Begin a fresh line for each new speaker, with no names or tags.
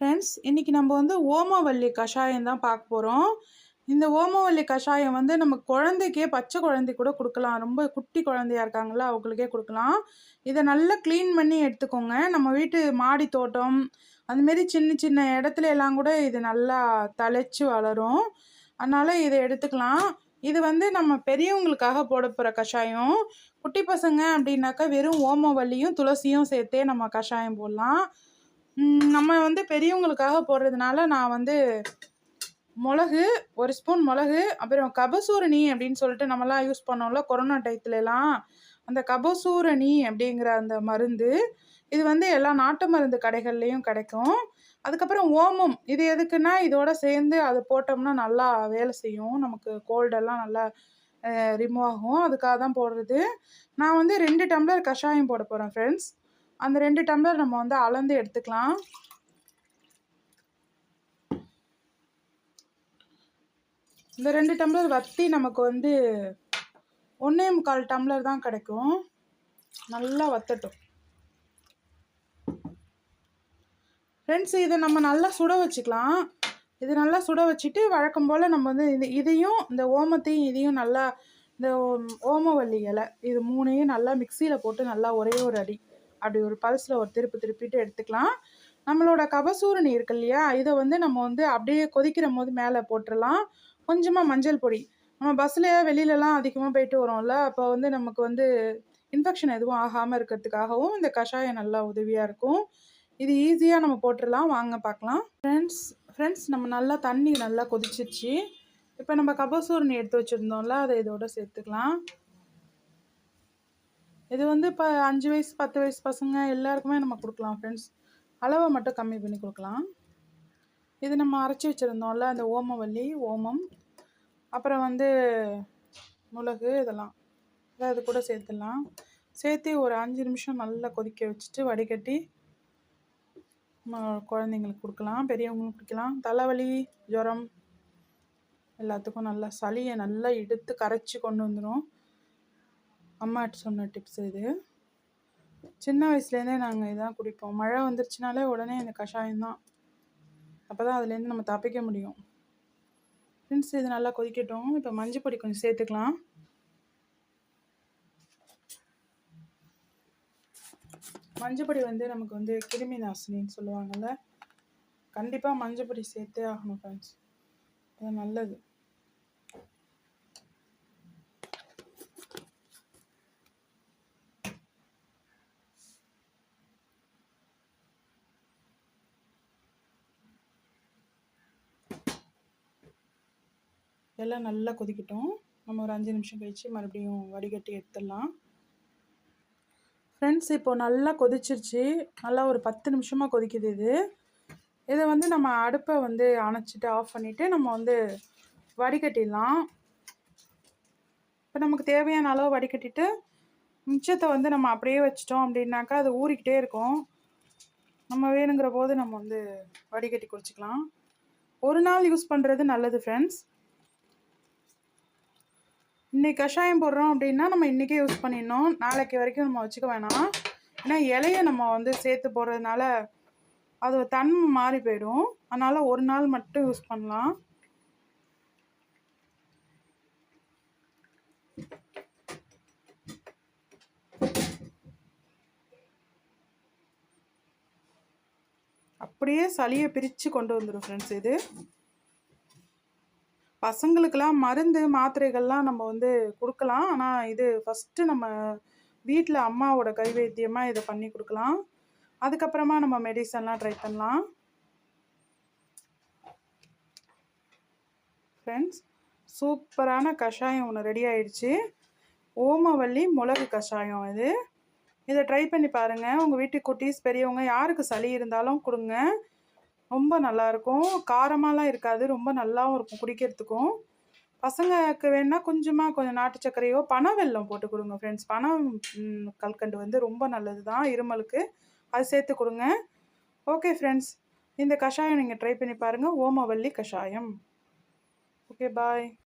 Friends இன்றைக்கி நம்ம வந்து ஓமவல்லி கஷாயம் தான் பார்க்க போகிறோம் இந்த ஓமவல்லி கஷாயம் வந்து நம்ம குழந்தைக்கே பச்சை குழந்தை கூட கொடுக்கலாம். ரொம்ப குட்டி குழந்தையா இருக்காங்களா அவங்களுக்கே கொடுக்கலாம். இதை நல்லா க்ளீன் பண்ணி எடுத்துக்கோங்க. நம்ம வீட்டு மாடி தோட்டம் அதுமாரி சின்ன சின்ன இடத்துல எல்லாம் கூட இது நல்லா தழைச்சி வளரும். அதனால் இதை எடுத்துக்கலாம். இது வந்து நம்ம பெரியவங்களுக்காக போட போகிற கஷாயம். குட்டி பசங்க அப்படின்னாக்கா வெறும் ஓமவல்லியும் துளசியும் சேர்த்தே நம்ம கஷாயம் போடலாம். நம்ம வந்து பெரியவங்களுக்காக போடுறதுனால நான் வந்து மிளகு ஒரு ஸ்பூன் மிளகு அப்புறம் கபசூரணி அப்படின்னு சொல்லிட்டு நம்மலாம் யூஸ் பண்ணோம்ல கொரோனா டயத்துலலாம் அந்த கபசூரணி அப்படிங்கிற அந்த மருந்து இது வந்து எல்லா நாட்டு மருந்து கடைகள்லேயும் கிடைக்கும். அதுக்கப்புறம் ஓமம் இது எதுக்குன்னா இதோட சேர்ந்து அது போட்டோம்னா நல்லா வேலை செய்யும். நமக்கு கோல்டெல்லாம் நல்லா ரிமூவ் ஆகும். அதுக்காக தான் போடுறது. நான் வந்து ரெண்டு டம்ளர் கஷாயம் போட போகிறேன் ஃப்ரெண்ட்ஸ் அந்த ரெண்டு டம்ளர் நம்ம வந்து அளந்து எடுத்துக்கலாம். இந்த ரெண்டு டம்ளர் வற்றி நமக்கு வந்து ஒன்றே முக்கால் டம்ளர் தான் கிடைக்கும். நல்லா வத்தட்டும். ஃப்ரெண்ட்ஸ் இதை நம்ம நல்லா சுட வச்சுக்கலாம். இது நல்லா சுட வச்சுட்டு வழக்கம் போல் நம்ம வந்து இது இதையும் இந்த ஓமத்தையும் இதையும் நல்லா இந்த ஓமவல்லி இலை இது மூணையும் நல்லா மிக்சியில் போட்டு நல்லா ஒரே ஒரு அடி அப்படி ஒரு பல்ஸில் ஒரு திருப்பு திருப்பிட்டு எடுத்துக்கலாம். நம்மளோட கபசூரணி இருக்கு இல்லையா? இதை வந்து நம்ம வந்து அப்படியே கொதிக்கிற போது மேலே போட்டுடலாம் கொஞ்சமாக மஞ்சள் பொடி. நம்ம பஸ்ஸில் வெளியிலலாம் அதிகமாக போயிட்டு வரோம்ல அப்போ வந்து நமக்கு வந்து இன்ஃபெக்ஷன் எதுவும் ஆகாமல் இருக்கிறதுக்காகவும் இந்த கஷாயம் நல்லா உதவியாக இருக்கும். இது ஈஸியாக நம்ம போட்டுடலாம் வாங்க பார்க்கலாம். ஃப்ரெண்ட்ஸ் ஃப்ரெண்ட்ஸ் நம்ம நல்லா தண்ணி நல்லா கொதிச்சிருச்சு. இப்போ நம்ம கபசூரணி எடுத்து வச்சுருந்தோம்ல அதை இதோட சேர்த்துக்கலாம். இது வந்து இப்போ அஞ்சு வயசு பத்து வயசு பசங்க எல்லாருக்குமே நம்ம கொடுக்கலாம் ஃப்ரெண்ட்ஸ் அளவை மட்டும் கம்மி பண்ணி கொடுக்கலாம். இது நம்ம அரைச்சி வச்சுருந்தோம்ல அந்த ஓமவல்லி ஓமம் அப்புறம் வந்து மிளகு இதெல்லாம். அது கூட சேர்த்துடலாம். சேர்த்து ஒரு அஞ்சு நிமிஷம் நல்லா கொதிக்க வச்சுட்டு வடிகட்டி குழந்தைங்களுக்கு கொடுக்கலாம் பெரியவங்களுக்கு குடிக்கலாம். தலைவலி ஜுரம் எல்லாத்துக்கும் நல்லா சளியை நல்லா எடுத்து கரைச்சி கொண்டு வந்துடும் அம்மாட்ட சொன்ன டிப்ஸ் இது. சின்ன வயசுலேருந்தே நாங்கள் இதான் குடிப்போம். மழை வந்துருச்சுனாலே உடனே இந்த கஷாயம் தான். அப்போ தான் அதுலேருந்து நம்ம தப்பிக்க முடியும். ஃப்ரெண்ட்ஸ் இது நல்லா கொதிக்கட்டும். இப்போ மஞ்சள் பொடி கொஞ்சம் சேர்த்துக்கலாம். மஞ்சள் பொடி வந்து நமக்கு வந்து கிருமி நாசினின்னு சொல்லுவாங்கள்ல கண்டிப்பாக மஞ்சள் பொடி சேர்த்தே ஆகணும் ஃப்ரெண்ட்ஸ் அது நல்லது. எல்லாம் நல்லா கொதிக்கட்டும். நம்ம ஒரு அஞ்சு நிமிஷம் கழித்து மறுபடியும் வடிகட்டி எடுத்துடலாம். ஃப்ரெண்ட்ஸ் இப்போது நல்லா கொதிச்சிருச்சு. நல்லா ஒரு பத்து நிமிஷமாக கொதிக்குது இது. இதை வந்து நம்ம அடுப்பை வந்து அணைச்சிட்டு ஆஃப் பண்ணிவிட்டு நம்ம வந்து வடிகட்டிடலாம். இப்போ நமக்கு தேவையான அளவு வடிகட்டிட்டு மிச்சத்தை வந்து நம்ம அப்படியே வச்சிட்டோம் அப்படின்னாக்கா அது ஊறிக்கிட்டே இருக்கும். நம்ம வேணுங்கிற போது நம்ம வந்து வடிகட்டி குடிச்சிக்கலாம். ஒரு நாள் யூஸ் பண்ணுறது நல்லது ஃப்ரெண்ட்ஸ் இன்றைக்கி கஷாயம் போடுறோம் அப்படின்னா நம்ம இன்றைக்கே யூஸ் பண்ணிடணும். நாளைக்கு வரைக்கும் நம்ம வச்சுக்க வேணாம். ஏன்னா இலையை நம்ம வந்து சேர்த்து போடுறதுனால அது தன்மை மாறி போயிடும். அதனால் ஒரு நாள் மட்டும் யூஸ் பண்ணலாம். அப்படியே சளியை பிரித்து கொண்டு வந்துடும் ஃப்ரெண்ட்ஸ் இது. பசங்களுக்கெல்லாம் மருந்து மாத்திரைகள்லாம் நம்ம வந்து கொடுக்கலாம். ஆனால் இது ஃபஸ்ட்டு நம்ம வீட்டில் அம்மாவோட கைவைத்தியமாக இதை பண்ணி கொடுக்கலாம். அதுக்கப்புறமா நம்ம மெடிசன்லாம் ட்ரை பண்ணலாம். ஃப்ரெண்ட்ஸ் சூப்பரான கஷாயம் ஒன்று ரெடி ஆயிடுச்சு. ஓமவல்லி மிளகு கஷாயம் இது. இதை ட்ரை பண்ணி பாருங்கள் உங்கள் வீட்டு குட்டீஸ் பெரியவங்க யாருக்கு சளி இருந்தாலும் கொடுங்க. ரொம்ப நல்லாயிருக்கும் காரமாலாம் இருக்காது. ரொம்ப நல்லாவும் இருக்கும் குடிக்கிறதுக்கும். பசங்களுக்கு வேணால் கொஞ்சமாக கொஞ்சம் நாட்டு சர்க்கரையோ பனை வெல்லம் போட்டு கொடுங்க ஃப்ரெண்ட்ஸ் பனம் கல்கண்டு வந்து ரொம்ப நல்லது தான் இருமலுக்கு அது சேர்த்து கொடுங்க. ஓகே ஃப்ரெண்ட்ஸ் இந்த கஷாயம் நீங்கள் ட்ரை பண்ணி பாருங்கள் ஓமவல்லி கஷாயம். Okay bye